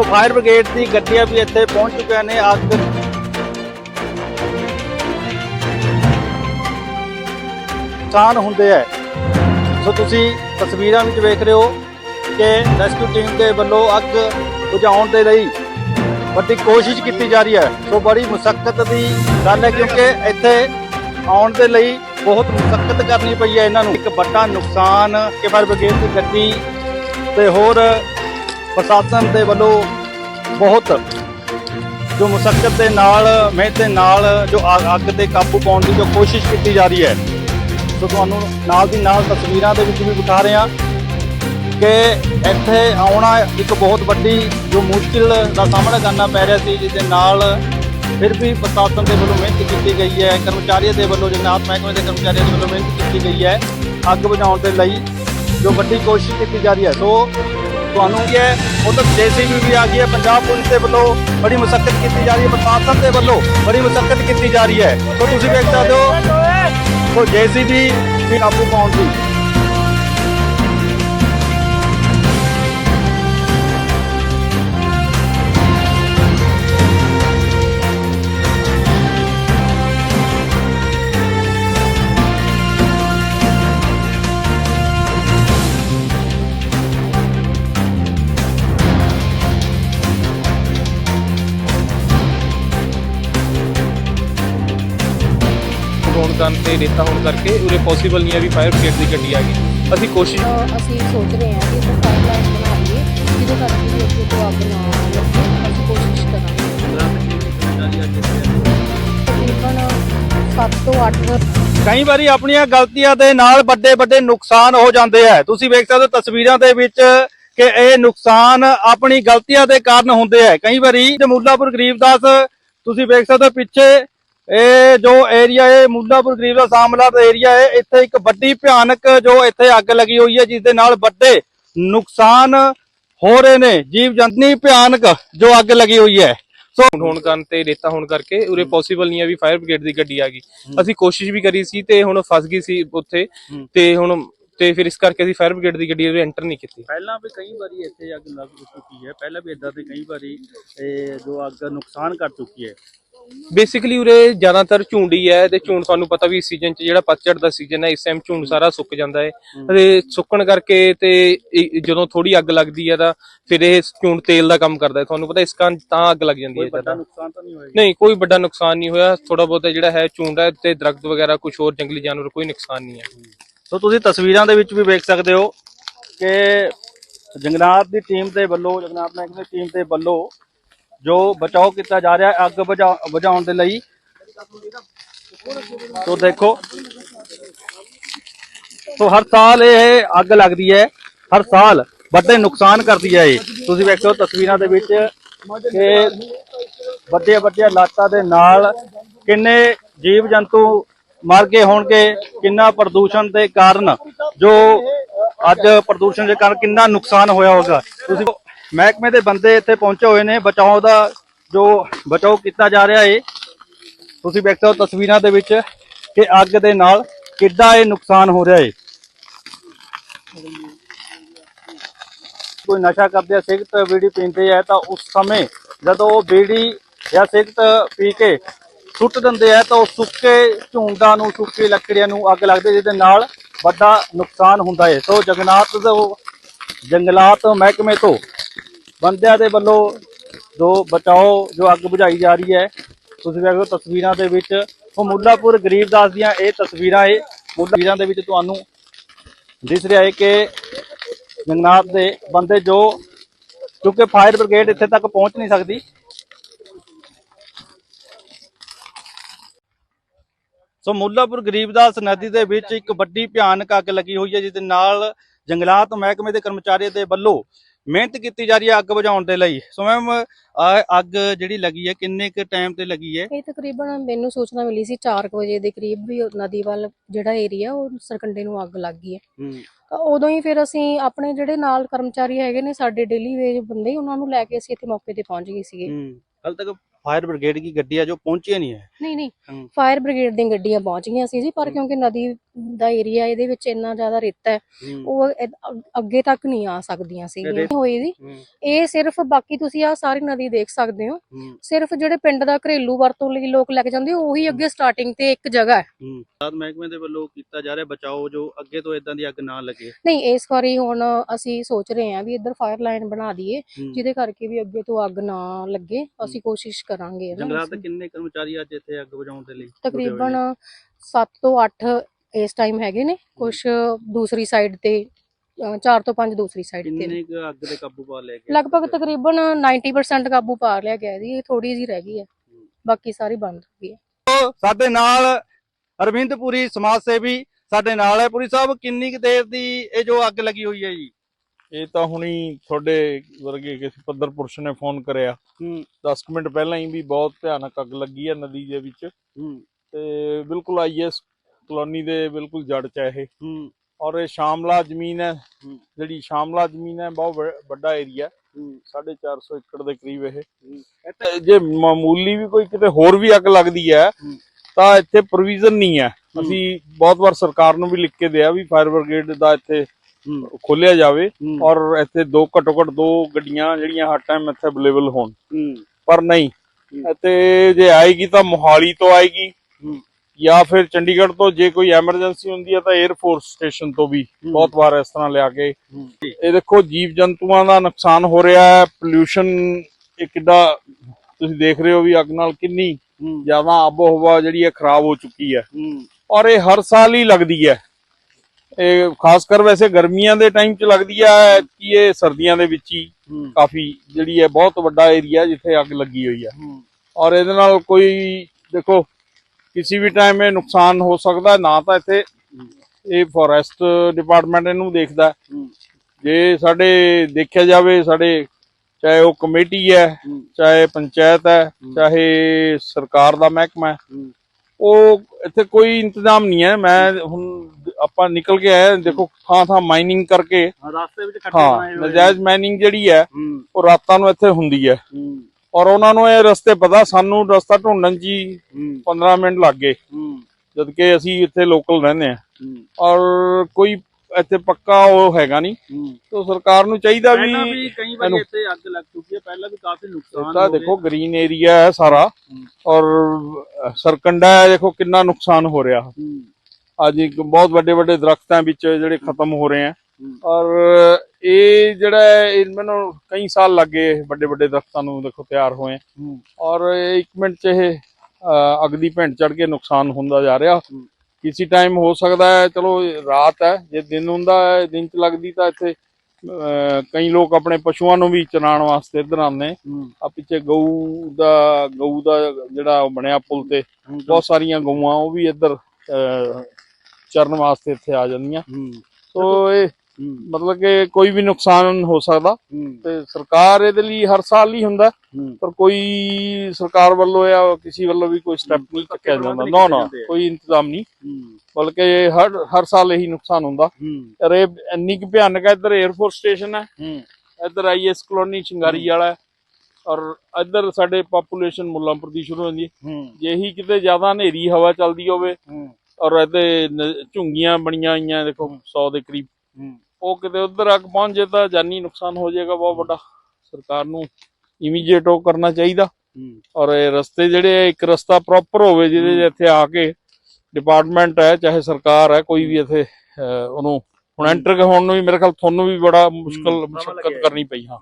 So fire brigade ਦੀ ਗੱਡੀਆਂ ਵੀ ਇੱਥੇ ਪਹੁੰਚ ਚੁੱਕੀਆਂ ਨੇ ਅੱਗ ਨੁਕਸਾਨ ਹੁੰਦੇ ਹੈ ਸੋ ਤੁਸੀਂ ਤਸਵੀਰਾਂ ਵਿੱਚ ਵੇਖ ਰਹੇ ਹੋ ਕਿ ਰੈਸਕਿਊ ਟੀਮ ਦੇ ਵੱਲੋਂ ਅੱਗ ਬੁਝਾਉਣ ਦੇ ਲਈ ਵੱਡੀ ਕੋਸ਼ਿਸ਼ ਕੀਤੀ ਜਾ ਰਹੀ ਹੈ। ਸੋ ਬੜੀ ਮੁਸ਼ਕਲ ਦੀ ਗੱਲ ਹੈ ਕਿਉਂਕਿ ਇੱਥੇ ਆਉਣ ਦੇ ਲਈ ਬਹੁਤ ਮੁਸ਼ਕਲ ਕਰਨੀ ਪਈ ਹੈ ਇਹਨਾਂ ਨੂੰ। ਇੱਕ ਵੱਡਾ ਨੁਕਸਾਨ ਕਿ ਫਾਇਰ ਬ੍ਰਿਗੇਡ ਦੀ ਗੱਡੀ ਤੇ ਹੋਰ ਪ੍ਰਸ਼ਾਸਨ ਦੇ ਵੱਲੋਂ ਬਹੁਤ ਜੋ ਮੁਸ਼ਕਲ ਦੇ ਨਾਲ, ਮਿਹਨਤ ਦੇ ਨਾਲ ਜੋ ਅੱਗ ਤੇ ਕਾਬੂ ਪਾਉਣ ਦੀ ਜੋ ਕੋਸ਼ਿਸ਼ ਕੀਤੀ ਜਾ ਰਹੀ ਹੈ। ਸੋ ਤੁਹਾਨੂੰ ਨਾਲ ਦੀ ਨਾਲ ਤਸਵੀਰਾਂ ਦੇ ਵਿੱਚ ਵੀ ਦਿਖਾ ਰਹੇ ਹਾਂ ਕਿ ਇੱਥੇ ਆਉਣਾ ਇੱਕ ਬਹੁਤ ਵੱਡੀ ਜੋ ਮੁਸ਼ਕਿਲ ਦਾ ਸਾਹਮਣਾ ਕਰਨਾ ਪੈ ਰਿਹਾ ਸੀ, ਜਿਸ ਦੇ ਨਾਲ ਫਿਰ ਵੀ ਪ੍ਰਸ਼ਾਸਨ ਦੇ ਵੱਲੋਂ ਮਿਹਨਤ ਕੀਤੀ ਗਈ ਹੈ, ਕਰਮਚਾਰੀਆਂ ਦੇ ਵੱਲੋਂ ਜਗਨਾਥ ਮਹਿਕਮੇ ਦੇ ਕਰਮਚਾਰੀਆਂ ਦੇ ਵੱਲੋਂ ਮਿਹਨਤ ਕੀਤੀ ਗਈ ਹੈ, ਅੱਗ ਬੁਝਾਉਣ ਦੇ ਲਈ ਜੋ ਵੱਡੀ ਕੋਸ਼ਿਸ਼ ਕੀਤੀ ਜਾ ਰਹੀ ਹੈ। ਸੋ ਤੁਹਾਨੂੰ ਕੀ ਹੈ? ਉਧਰ ਜੇਸੀਬੀ ਵੀ ਆ ਗਈ ਹੈ, ਪੰਜਾਬ ਪੁਲਿਸ ਦੇ ਵੱਲੋਂ ਬੜੀ ਮੁਸ਼ਕਲ ਕੀਤੀ ਜਾ ਰਹੀ ਹੈ, ਪ੍ਰਸ਼ਾਸਨ ਦੇ ਵੱਲੋਂ ਬੜੀ ਮੁਸ਼ਕਲ ਕੀਤੀ ਜਾ ਰਹੀ ਹੈ। ਸੋ ਤੁਸੀਂ ਵੇਖ ਸਕਦੇ ਹੋ ਸੋ ਜੇਸੀਬੀ ਵੀ ਕਾਬੂ ਪਾਉਣ ਦੀ। ਹੋਣ ਕਾਰਨ ਤੇ ਰੇਤਾ ਹੋਣ ਕਰਕੇ ਉਰੇ ਪੋਸੀਬਲ ਨਹੀਂ ਹੈ ਵੀ ਫਾਇਰ ਬ੍ਰਿਗੇਡ ਦੀ ਗੱਡੀ ਆ ਗਈ। ਅਸੀਂ ਕੋਸ਼ਿਸ਼ ਅਸੀਂ ਸੋਚ ਰਹੇ ਹਾਂ ਕਿ ਇੱਕ ਫਾਇਰ ਲਾਈਨ ਬਣਾ ਲਈਏ ਜਿਹਦੇ ਕਰਕੇ ਵੀ ਅੱਗੇ ਤੋਂ ਅੱਗ ਨਾ ਲੱਗੇ ਅਸੀਂ ਕੋਸ਼ਿਸ਼ ਕਰਾਂਗੇ। ਤਕਰੀਬਨ 7 ਤੋਂ 8 ਕਈ ਵਾਰੀ ਆਪਣੀਆਂ ਗਲਤੀਆਂ ਦੇ ਨਾਲ ਵੱਡੇ ਵੱਡੇ ਨੁਕਸਾਨ ਹੋ ਜਾਂਦੇ ਆ। ਤੁਸੀਂ ਵੇਖ ਸਕਦੇ ਹੋ ਤਸਵੀਰਾਂ ਦੇ ਵਿੱਚ ਕਿ ਇਹ ਨੁਕਸਾਨ ਆਪਣੀ ਗਲਤੀਆਂ ਦੇ ਕਾਰਨ ਹੁੰਦੇ ਆ। ਕਈ ਵਾਰੀ ਜਮੂਲਾਪੁਰ ਗਰੀਬਦਾਸ ਤੁਸੀਂ ਵੇਖ ਸਕਦੇ ਹੋ ਪਿੱਛੇ ਇਹ ਜੋ ਏਰੀਆ ਹੈ ਮੁੱਲਾਪੁਰ ਗਰੀਬਦਾਸ ਸਾਮਲਾ ਦਾ ਏਰੀਆ ਹੈ ਇੱਥੇ ਇੱਕ ਵੱਡੀ ਭਿਆਨਕ ਜੋ ਇੱਥੇ ਅੱਗ ਲੱਗੀ ਹੋਈ ਹੈ ਜਿਸ ਦੇ ਨਾਲ ਵੱਡੇ ਨੁਕਸਾਨ ਹੋ ਰਹੇ ਨੇ। ਜੀਵ ਜੰਤਨੀ ਭਿਆਨਕ ਜੋ ਅੱਗ ਲੱਗੀ ਹੋਈ ਹੈ। ਸੋ ਹੋਣ ਕਾਰਨ ਤੇ ਰੇਤਾ ਹੋਣ ਕਰਕੇ ਉਰੇ ਪੋਸੀਬਲ ਨਹੀਂ ਹੈ ਵੀ ਫਾਇਰ ਬ੍ਰਿਗੇਡ ਦੀ ਗੱਡੀ ਆ ਗਈ। ਅਸੀਂ ਕੋਸ਼ਿਸ਼ ਵੀ ਕਰੀ ਸੀ ਤੇ ਹੁਣ ਫਸ ਗਈ ਸੀ ਉੱਥੇ। ਤੇ ਹੁਣ ਤੇ ਫਿਰ ਇਸ ਕਰਕੇ ਅਸੀਂ ਫਾਇਰ ਬ੍ਰਿਗੇਡ ਦੀ ਗੱਡੀ ਉਰੇ ਐਂਟਰ ਨਹੀਂ ਕੀਤੀ। ਪਹਿਲਾਂ ਵੀ ਕਈ ਵਾਰੀ ਇੱਥੇ ਅੱਗ ਲੱਗ ਚੁੱਕੀ ਹੈ। ਪਹਿਲਾਂ ਵੀ ਇਦਾਂ ਦੇ ਕਈ ਵਾਰੀ ਇਹ ਜੋ ਅੱਗ ਨੁਕਸਾਨ ਕਰ ਚੁੱਕੀ ਹੈ। ਬੇਸਿਕਲੀ ਉਰੇ ਜ਼ਿਆਦਾਤਰ ਝੁੰਡ ਹੀ ਤੇ ਝੁੰਡ ਤੁਹਾਨੂੰ ਪਤਾ ਵੀ ਸੀਜ਼ਨ ਚ ਜਿਹੜਾ ਪਤਝੜ ਦਾ ਸੀਜ਼ਨ ਹੈ ਇਸ ਟਾਈਮ ਝੁੰਡ ਸਾਰਾ ਸੁੱਕ ਜਾਂਦਾ ਹੈ। ਤੇ ਸੁੱਕਣ ਕਰਕੇ ਤੇ ਇਹ- ਜਦੋਂ ਥੋੜੀ ਅੱਗ ਲੱਗਦੀ ਹੈ ਤਾਂ ਫਿਰ ਇਹ ਝੁੰਡ ਤੇਲ ਦਾ ਕੰਮ ਕਰਦਾ ਹੈ। ਤੁਹਾਨੂੰ ਪਤਾ ਇਸ ਕਾਰਨ ਤਾਂ ਅੱਗ ਲੱਗ ਜਾਂਦੀ ਹੈ ਵੱਡਾ ਜ਼ਿਆਦਾ। ਨੁਕਸਾਨ ਤਾਂ ਨਹੀਂ ਹੋਏਗਾ ਨਹੀਂ ਕੋਈ ਵੱਡਾ ਨੁਕਸਾਨ ਨਹੀਂ ਹੋਇਆ। ਥੋੜਾ ਬਹੁਤਾ ਜਿਹੜਾ ਹੈ ਝੁੰਡ ਹੈ ਤੇ ਦਰਖਤ ਵਗੈਰਾ ਕੁਝ ਹੋਰ ਜੰਗਲੀ ਜਾਨਵਰ ਕੋਈ ਨੁਕਸਾਨ ਨਹੀਂ ਹੈ। ਸੋ ਤੁਸੀਂ ਤਸਵੀਰਾਂ ਦੇ ਵਿੱਚ ਵੀ ਵੇਖ ਸਕਦੇ ਹੋ ਕਿ ਜੰਗਲਾਤ ਦੀ ਟੀਮ ਦੇ ਵੱਲੋਂ ਜੰਗਲਾਤ ਮਹਿਕਮੇ ਦੀ ਟੀਮ ਦੇ ਵੱਲੋਂ ਜੋ ਬਚਾਓ ਕੀਤਾ ਜਾ ਰਿਹਾ ਅੱਗ ਬੁਝਾ- ਬੁਝਾਉਣ ਦੇ ਲਈ। ਸੋ ਦੇਖੋ ਸੋ ਹਰ ਸਾਲ ਇਹ ਅੱਗ ਲੱਗਦੀ ਹੈ, ਹਰ ਸਾਲ ਵੱਡੇ ਨੁਕਸਾਨ ਕਰਦੀ ਹੈ ਇਹ। ਤੁਸੀਂ ਵੇਖਦੇ ਤਸਵੀਰਾਂ ਦੇ ਵਿੱਚ ਕਿ ਵੱਡੇ ਵੱਡੇ ਲਾਟਾਂ ਦੇ ਨਾਲ ਕਿੰਨੇ ਜੀਵ ਜੰਤੂ ਮਰ ਗਏ ਹੋਣਗੇ, ਕਿੰਨਾ ਪ੍ਰਦੂਸ਼ਣ ਦੇ ਕਾਰਨ, ਜੋ ਅੱਜ ਪ੍ਰਦੂਸ਼ਣ ਦੇ ਕਾਰਨ ਕਿੰਨਾ ਨੁਕਸਾਨ ਹੋਇਆ ਹੋਗਾ ਤੁਸੀਂ ਮਹਿਕਮੇ ਦੇ ਬੰਦੇ ਇੱਥੇ ਪਹੁੰਚੇ ਹੋਏ ਨੇ। ਬਚਾਓ ਦਾ ਜੋ ਬਚਾਓ ਕੀਤਾ ਜਾ ਰਿਹਾ ਹੈ ਤੁਸੀਂ ਵੇਖਦੇ ਹੋ ਤਸਵੀਰਾਂ ਦੇ ਵਿੱਚ ਕਿ ਅੱਗ ਦੇ ਨਾਲ ਕਿੱਦਾਂ ਇਹ ਨੁਕਸਾਨ ਹੋ ਰਿਹਾ ਏ। ਕੋਈ ਨਸ਼ਾ ਕਰਦੇ ਆ, ਸਿਗਰਟ ਬੀੜੀ ਪੀਂਦੇ ਆ, ਤਾਂ ਉਸ ਸਮੇਂ ਜਦੋਂ ਉਹ ਬੀੜੀ ਜਾਂ ਸਿਗਰਟ ਪੀ ਕੇ ਸੁੱਟ ਦਿੰਦੇ ਆ, ਤਾਂ ਉਹ ਸੁੱਕੇ ਝੁੰਡਾਂ ਨੂੰ, ਸੁੱਕੀ ਲੱਕੜੀਆਂ ਨੂੰ ਅੱਗ ਲੱਗਦੀ, ਜਿਹਦੇ ਨਾਲ ਵੱਡਾ ਨੁਕਸਾਨ ਹੁੰਦਾ ਹੈ ਸੋ ਜਗਨਾਥ ਤੋਂ ਜੰਗਲਾਤ ਮਹਿਕਮੇ ਤੋਂ ਬੰਦਿਆਂ ਦੇ ਵੱਲੋਂ ਜੋ ਬਚਾਓ, ਜੋ ਅੱਗ ਬੁਝਾਈ ਜਾ ਰਹੀ ਹੈ, ਤੁਸੀਂ ਵੇਖੋ ਤਸਵੀਰਾਂ ਦੇ ਵਿੱਚ, ਉਹ ਮੁੱਲਾਪੁਰ ਗਰੀਬਦਾਸ ਦੀਆਂ ਇਹ ਤਸਵੀਰਾਂ ਇਹ ਮੁੱਲਾਪੁਰਾਂ ਦੇ ਵਿੱਚ ਤੁਹਾਨੂੰ ਦਿਸ ਰਿਹਾ ਹੈ ਕਿ ਜੰਗਨਾਥ ਦੇ ਬੰਦੇ ਜੋ, ਕਿਉਂਕਿ ਫਾਇਰ ਬ੍ਰਿਗੇਡ ਇੱਥੇ ਤੱਕ ਪਹੁੰਚ ਨਹੀਂ ਸਕਦੀ। ਸੋ ਮੁੱਲਾਪੁਰ ਗਰੀਬਦਾਸ ਨਦੀ ਦੇ ਵਿੱਚ ਇੱਕ ਵੱਡੀ ਭਿਆਨਕ ਅੱਗ ਲੱਗੀ ਹੋਈ ਹੈ, ਜਿਸ ਦੇ ਨਾਲ ਜੰਗਲਾਤ ਮਹਿਕਮੇ ਦੇ ਕਰਮਚਾਰੀਆਂ ਦੇ ਵੱਲੋਂ ਮਿਹਨਤ ਕੀਤੀ ਜਾ ਰਹੀ ਹੈ ਅੱਗ ਬੁਝਾਉਣ ਦੇ ਲਈ। ਸੋ ਮੈਮ ਅੱਗ ਜਿਹੜੀ ਲੱਗੀ ਹੈ ਕਿੰਨੇ ਕੁ ਟਾਈਮ ਤੇ ਲੱਗੀ ਹੈ? ਇਹ ਤਕਰੀਬਨ ਮੈਨੂੰ ਸੂਚਨਾ ਮਿਲੀ ਸੀ 4 ਵਜੇ ਦੇ ਕਰੀਬ ਵੀ ਨਦੀ ਵੱਲ ਜਿਹੜਾ ਏਰੀਆ ਉਹ ਸਰਕੰਡੇ ਨੂੰ ਅੱਗ ਲੱਗ ਗਈ ਹੈ। ਤਾਂ ਉਦੋਂ ਹੀ ਫਿਰ ਅਸੀਂ ਆਪਣੇ ਜਿਹੜੇ ਨਾਲ ਕਰਮਚਾਰੀ ਹੈਗੇ ਨੇ ਸਾਡੇ ਡੇਲੀ ਵੇਜ ਬੰਦੇ ਉਹਨਾਂ ਨੂੰ ਲੈ ਕੇ ਅਸੀਂ ਇੱਥੇ ਮੌਕੇ ਤੇ ਪਹੁੰਚ ਗਏ ਸੀਗੇ। ਕੱਲ ਤੱਕ ਫਾਇਰ ਬ੍ਰਿਗੇਡ ਦੀ ਗੱਡੀ ਜੋ ਪਹੁੰਚੀ ਨਹੀਂ ਹੈ? ਨਹੀਂ ਨਹੀਂ। ਫਾਇਰ ਬ੍ਰਿਗੇਡ ਦੀਆਂ ਗੱਡੀਆਂ ਪਹੁੰਚ ਗਈਆਂ ਸੀ ਜੀ ਪਰ ਕਿਉਂਕਿ ਨਦੀ ਦਾ ਏਰੀਆ ਇਹਦੇ ਵਿੱਚ ਇੰਨਾ ਜ਼ਿਆਦਾ ਰੇਤਾ ਹੈ ਉਹ ਅੱਗ- ਅੱਗੇ ਤੱਕ ਨਹੀਂ ਆ ਸਕਦੀਆਂ ਸੀਗੀਆਂ। ਰੇਤ- ਹੋਈ ਦੀ। ਇਹ ਸਿਰਫ ਬਾਕੀ ਤੁਸੀਂ ਆ ਸਾਰੀ ਨਦੀ ਦੇਖ ਸਕਦੇ ਹੋ। ਸਿਰਫ ਜਿਹੜੇ ਪਿੰਡ ਦਾ ਘਰੇਲੂ ਵਰਤੋਂ ਲਈ ਲੋਕ ਲੈ ਕੇ ਜਾਂਦੇ ਉਹੀ ਅੱਗੇ ਸਟਾਰਟਿੰਗ ਤੇ ਇੱਕ ਜਗ੍ਹਾ ਹੈ। ਸਾਧ ਮਹਿਕਮੇ ਦੇ ਵੱਲੋਂ ਕੀਤਾ ਜਾ ਰਿਹਾ ਬਚਾਓ ਜੋ ਅੱਗੇ ਤੋਂ ਇਦਾਂ ਦੀ ਅੱਗ ਨਾ ਲੱਗੇ। ਨਹੀਂ ਇਸ ਵਾਰੀ ਹੁਣ ਅਸੀਂ ਸੋਚ ਰਹੇ ਹਾਂ ਵੀ ਇੱਧਰ ਫਾਇਰ ਲਾਈਨ ਬਣਾ ਦਈਏ ਜਿਹਦੇ ਕਰਕੇ ਵੀ ਅੱਗੇ ਤੋਂ ਅੱਗ ਨਾ ਲੱਗੇ। ਅਸੀਂ ਕੋਸ਼ਿਸ਼ ਕਰਾਂਗੇ ਜੰਗਲਾਤ ਦੇ। ਕਿੰਨੇ ਕਰਮਚਾਰੀ ਅੱਜ ਇੱਥੇ ਅੱਗ ਬੁਝਾਉਣ ਦੇ ਲਈ ਤਕਰੀਬਨ 7 ਤੋਂ 8 ਇਸ ਟਾਈਮ ਹੈਗੇ ਨੇ ਕੁਝ ਦੂਸਰੀ ਸਾਈਡ ਤੇ 4 ਤੋਂ 5 ਦੂਸਰੀ ਸਾਈਡ ਤੇ ਨੇ। ਕਿੰਨੇ ਕੁ ਅੱਗ ਦੇ ਕਾਬੂ ਪਾ ਲਿਆ ਗਿਆ? ਲਗਭਗ ਤਕਰੀਬਨ 90% ਕਾਬੂ ਪਾ ਲਿਆ ਗਿਆ ਜੀ ਥੋੜੀ ਜੀ ਰਹਿ ਗਈ ਹੈ ਬਾਕੀ ਸਾਰੀ ਬੰਦ ਹੋ ਗਈ ਹੈ। ਸਾਡੇ ਨਾਲ ਅਰਵਿੰਦ ਪੁਰੀ ਸਮਾਜ ਸੇਵੀ ਸਾਡੇ ਨਾਲ ਹੈ। ਪੁਰੀ ਸਾਹਿਬ ਕਿੰਨੀ ਕੁ ਦੇਰ ਦੀ ਇਹ ਜੋ ਅੱਗ ਲੱਗੀ ਹੋਈ ਹੈ ਜੀ? ਇਹ ਤਾਂ ਹੁਣੀ ਤੁਹਾਡੇ ਵਰਗੇ ਕਿਸੇ ਪੱਧਰ ਪੁਰਸ਼ ਨੇ ਫੋਨ ਕਰਿਆ। ਹੂੰ। 10 ਕੁ ਮਿੰਟ ਪਹਿਲਾਂ ਹੀ ਵੀ ਬਹੁਤ ਭਿਆਨਕ ਅੱਗ ਲੱਗੀ ਹੈ ਨਦੀ ਦੇ ਵਿੱਚ। ਹੂੰ। ਤੇ ਬਿਲਕੁਲ ਆਈਐਸ ਕਲੋਨੀ ਦੇ ਬਿਲਕੁਲ ਜੜ ਚ ਹੈ ਇਹ। ਹੂੰ। ਔਰ ਇਹ ਸ਼ਾਮਲਾ ਜ਼ਮੀਨ ਹੈ। ਜਿਹੜੀ ਸ਼ਾਮਲਾ ਜ਼ਮੀਨ ਹੈ ਬਹੁਤ ਵ- ਵੱਡਾ ਏਰੀਆ। ਹੂੰ। 450 ਏਕੜ ਦੇ ਕਰੀਬ ਇਹ। ਇੱਥੇ ਜੇ ਮਾਮੂਲੀ ਵੀ ਕੋਈ ਕਿਤੇ ਹੋਰ ਵੀ ਅੱਗ ਲੱਗਦੀ ਹੈ ਹੂੰ। ਤਾਂ ਇੱਥੇ ਪ੍ਰੋਵੀਜ਼ਨ ਨਹੀਂ ਹੈ। ਅਸੀਂ ਬਹੁਤ ਵਾਰ ਸਰਕਾਰ ਨੂੰ ਵੀ ਲਿਖ ਕੇ ਦਿਆ ਵੀ ਫਾਇਰ ਬ੍ਰਿਗੇਡ ਦਾ ਇੱਥੇ ਹੂੰ। ਖੋਲਿਆ ਜਾਵੇ ਹੂੰ। ਔਰ ਇੱਥੇ ਦੋ ਘੱਟੋ ਘੱਟ ਦੋ ਗੱਡੀਆਂ ਜਿਹੜੀਆਂ ਹਰ ਟਾਈਮ ਇੱਥੇ ਅਵੇਲੇਬਲ ਹੋਣ। ਹੂੰ। ਪਰ ਨਹੀਂ। ਹੂੰ। ਅਤੇ ਜੇ ਆਏਗੀ ਤਾਂ ਮੋਹਾਲੀ ਤੋਂ ਆਏਗੀ। ਹੂੰ। ਜਾਂ ਫਿਰ ਚੰਡੀਗੜ੍ਹ ਤੋਂ ਜੇ ਕੋਈ ਐਮਰਜੈਂਸੀ ਹੁੰਦੀ ਹੈ ਤਾਂ 에ਅਰ ਫੋਰਸ ਸਟੇਸ਼ਨ ਤੋਂ ਵੀ। ਬਹੁਤ ਵਾਰ ਇਸ ਤਰ੍ਹਾਂ ਲਿਆ ਕੇ ਇਹ ਦੇਖੋ ਜੀਵ ਜੰਤੂਆਂ ਦਾ ਨੁਕਸਾਨ ਹੋ ਰਿਹਾ ਹੈ ਪੋਲਿਊਸ਼ਨ ਇਹ ਕਿੱਡਾ ਤੁਸੀਂ ਦੇਖ ਰਹੇ ਹੋ ਵੀ ਅੱਗ ਨਾਲ ਕਿੰਨੀ ਜ਼ਿਆਦਾ ਆਬੋ ਹਵਾ ਜਿਹੜੀ ਹੈ ਖਰਾਬ ਹੋ ਚੁੱਕੀ ਹੈ। ਔਰ ਇਹ ਹਰ ਸਾਲ ਹੀ ਲੱਗਦੀ ਹੈ। ਇਹ ਖਾਸ ਕਰ ਵੈਸੇ ਗਰਮੀਆਂ ਦੇ ਟਾਈਮ 'ਚ ਲੱਗਦੀ ਹੈ ਕਿ ਇਹ ਸਰਦੀਆਂ ਦੇ ਵਿੱਚ ਹੀ ਕਾਫੀ ਜਿਹੜੀ ਹੈ ਬਹੁਤ ਵੱਡਾ ਏਰੀਆ ਜਿੱਥੇ ਅੱਗ ਲੱਗੀ ਹੋਈ ਹੂੰ। ਔਰ ਇਹਦੇ ਨਾਲ ਕੋਈ ਦੇਖੋ ਕਿਸੇ ਵੀ ਟਾਈਮ ਇਹ ਨੁਕਸਾਨ ਹੋ ਸਕਦਾ ਹੈ। ਨਾ ਤਾਂ ਇੱਥੇ ਇਹ ਫੋਰੈਸਟ ਡਿਪਾਰਟਮੈਂਟ ਇਹਨੂੰ ਦੇਖਦਾ। ਹੈ। ਹੂੰ ਜੇ ਸਾਡੇ ਦੇਖਿਆ ਜਾਵੇ ਸਾਡੇ ਚਾਹੇ ਉਹ ਕਮੇਟੀ ਹੈ ਹੂੰ। ਚਾਹੇ ਪੰਚਾਇਤ ਹੈ ਚਾਹੇ ਸਰਕਾਰ ਦਾ ਮਹਿਕਮਾ ਹੈ ਹੂੰ। ਉਹ ਇੱਥੇ ਕੋਈ ਇੰਤਜ਼ਾਮ ਨਹੀਂ ਹੈ। ਮੈਂ ਹੁਣ ਆਪਾਂ ਨਿਕਲ ਕੇ ਆਏ ਦੇਖੋ ਥਾਂ ਥਾਂ ਮਾਈਨਿੰਗ ਕਰਕੇ ਹਾਂ ਰਸਤੇ ਵਿੱਚ ਖੱਡੇ ਹਾਂ ਬਣਾਏ ਹੋਏ ਨਜਾਇਜ਼ ਮਾਈਨਿੰਗ ਜਿਹੜੀ ਹੈ ਹੂੰ। ਉਹ ਰਾਤਾਂ ਨੂੰ ਇੱਥੇ ਹੁੰਦੀ ਹੈ। ਹੂੰ। ਔਰ ਉਹਨਾਂ ਨੂੰ ਇਹ ਰਸਤੇ ਪਤਾ ਸਾਨੂੰ ਰਸਤਾ ਢੂੰਡਣ ਹੂੰ। 15 ਮਿੰਟ ਲੱਗ ਗਏ। ਜਦ ਕਿ ਅਸੀਂ ਇੱਥੇ ਲੋਕਲ ਰਹਿੰਦੇ ਆ ਔਰ ਕੋਈ ਇੱਥੇ ਪੱਕਾ ਉਹ ਹੈਗਾ ਨਹੀਂ। ਤਾਂ ਸਰਕਾਰ ਨੂੰ ਚਾਹੀਦਾ ਵੀ ਪਹਿਲਾਂ ਵੀ ਕਈ ਵਾਰੀ ਇਹਨੂੰ- ਇੱਥੇ ਅੱਗ ਲੱਗ ਚੁੱਕੀ ਹੈ। ਪਹਿਲਾਂ ਵੀ ਕਾਫੀ ਨੁਕਸਾਨ ਇਹ ਤਾਂ ਹੋ ਗਏ। ਦੇਖੋ ਗ੍ਰੀਨ ਏਰੀਆ ਹੈ ਸਾਰਾ। ਔਰ ਸਰਕੰਡਾ ਹੈ ਦੇਖੋ ਕਿੰਨਾ ਨੁਕਸਾਨ ਹੋ ਰਿਹਾ। ਅੱਜ ਬਹੁਤ ਵੱਡੇ ਵੱਡੇ ਦਰਖਤਾਂ ਵਿੱਚ ਜਿਹੜੇ ਖਤਮ ਹੋ ਰਹੇ ਆ। ਔਰ ਇਹ ਜਿਹੜਾ ਇਹ ਮੈਨੂੰ ਕਈ ਸਾਲ ਲੱਗੇ ਵੱਡੇ ਵੱਡੇ ਦਰਖਤਾਂ ਨੂੰ ਦੇਖੋ ਤਿਆਰ ਹੋਏ। ਔਰ ਇੱਕ ਮਿੰਟ ਚ ਇਹ ਅ, ਅੱਗ ਦੀ ਭਿੰਡ ਚੜ ਕੇ ਨੁਕਸਾਨ ਹੁੰਦਾ ਜਾ ਰਿਹਾ। ਕਿਸੇ ਟਾਈਮ ਹੋ ਸਕਦਾ ਹੈ ਚਲੋ ਰਾਤ ਹੈ ਜੇ ਦਿਨ ਹੁੰਦਾ ਹੈ ਦਿਨ ਚ ਲੱਗਦੀ ਤਾਂ ਇੱਥੇ ਕਈ ਲੋਕ ਆਪਣੇ ਪਸ਼ੂਆਂ ਨੂੰ ਵੀ ਚਰਾਉਣ ਵਾਸਤੇ ਇੱਧਰ ਆਉਂਦੇ ਆ ਪਿੱਛੇ ਗਊ ਦਾ ਗਊ ਦਾ ਜਿਹੜਾ ਬਣਿਆ ਪੁਲ ਤੇ ਬਹੁਤ ਸਾਰੀਆਂ ਗਊਆਂ ਉਹ ਵੀ ਇੱਧਰ ਚਰਨ ਵਾਸਤੇ ਇੱਥੇ ਆ ਜਾਂਦੀਆਂ। ਸੋ ਇਹ ਮਤਲਬ ਕਿ ਕੋਈ ਵੀ ਨੁਕਸਾਨ ਹੋ ਸਕਦਾ। ਤੇ ਸਰਕਾਰ ਇਹਦੇ ਲਈ ਹਰ ਸਾਲ ਹੀ ਹੁੰਦਾ। ਪਰ ਕੋਈ ਸਰਕਾਰ ਵੱਲੋਂ ਜਾਂ ਕਿਸੇ ਵੱਲੋਂ ਵੀ ਕੋਈ ਸਟੈਪ ਨਹੀਂ ਚੁੱਕਿਆ ਜਾਂਦਾ। ਨਾ ਨਾ ਕੋਈ ਇੰਤਜ਼ਾਮ ਨਹੀਂ। ਬਲਕਿ ਹਰ ਹਰ ਸਾਲ ਇਹੀ ਨੁਕਸਾਨ ਹੁੰਦਾ। ਇਹ ਇੰਨੀ ਕੁ ਭਿਆਨਕ ਹੈ ਇੱਧਰ 에ਅਰਫੋਰਸ ਸਟੇਸ਼ਨ ਹੈ। ਇੱਧਰ ਆਈਐਸ ਕਲੋਨੀ ਚਿੰਗਾਰੀ ਵਾਲਾ ਔਰ ਇੱਧਰ ਸਾਡੇ ਪਾਪੂਲੇਸ਼ਨ ਮੁੱਲਾਂਪੁਰ ਦੀ ਸ਼ੁਰੂ ਹੁੰਦੀ ਹੈ। ਹੂੰ। ਜੇ ਹੀ ਕਿਤੇ ਜ਼ਿਆਦਾ ਹਨੇਰੀ ਹਵਾ ਚੱਲਦੀ ਹੋਵੇ ਔਰ ਇਹਦੇ ਝੁੰਗੀਆਂ ਬਣੀਆਂ ਹੋਈਆਂ ਦੇਖੋ 100 ਦੇ ਕਰੀਬ। ਉਹ ਕਿਤੇ ਉਧਰ ਅੱਗ ਪਹੁੰਚ ਜੇ ਤਾਂ ਜਾਨੀ ਨੁਕਸਾਨ ਹੋ ਜਾਏਗਾ ਬਹੁਤ ਵੱਡਾ। ਸਰਕਾਰ ਨੂੰ ਇਮੀਡੀਏਟ ਉਹ ਕਰਨਾ ਚਾਹੀਦਾ। ਔਰ ਇਹ ਰਸਤੇ ਜਿਹੜੇ ਇੱਕ ਰਸਤਾ ਪ੍ਰੋਪਰ ਹੋਵੇ ਜਿਹਦੇ ਇੱਥੇ ਆ ਕੇ ਡਿਪਾਰਟਮੈਂਟ ਹੈ ਚਾਹੇ ਸਰਕਾਰ ਹੈ ਕੋਈ ਵੀ ਇੱਥੇ ਉਹਨੂੰ ਹੁਣ ਐਂਟਰ ਹੋਣ ਨੂੰ ਵੀ ਮੇਰੇ ਖਿਆਲ ਤੁਹਾਨੂੰ ਵੀ ਬੜਾ ਮੁਸ਼ਕਲ ਮੁਸ਼ਕਲ। ਕਰਨੀ ਪਈ ਹਾਂ।